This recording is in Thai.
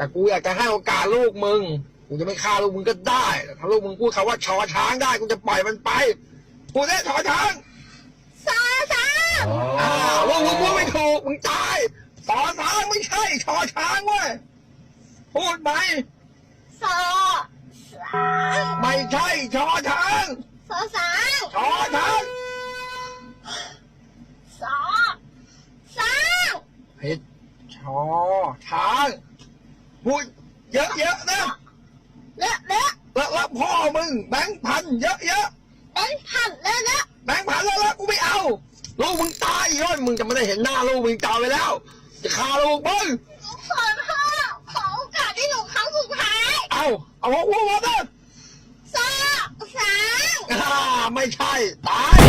แต่กูอยากจะให้โอกาสลูกมึง กูจะไม่ฆ่าลูกมึงก็ได้แต่ถ้าลูกมึงพูดคำว่าชอช้างได้กูจะปล่อยมันไปพูดได้ชอช้างซอช้างอ้าวลูกมึงพูดไม่ถูกมึงตายชอช้างไม่ใช่ชอช้างเว้ยพูดไหมซอช้างไม่ใช่ชอช้างซอช้างชอช้างซอช้างผิดชอช้าง พูดเยอะๆนะเลอะเลอะแล้วแล้วพ่อมึงแบงค์พันเยอะๆเป็นพันเลอะเลอะแบงค์พันแล้วแล้วกูไม่เอาลูกมึงตายอีกแล้วมึงจะไม่ได้เห็นหน้าลูกมึงจาไปแล้ว จะฆ่าลูกมึงหนูขอโทษขอโอกาสให้หนูครั้งสุดท้ายเอาเอาหัวหัวมาเถอะซอช้างอ่าไม่ใช่ตาย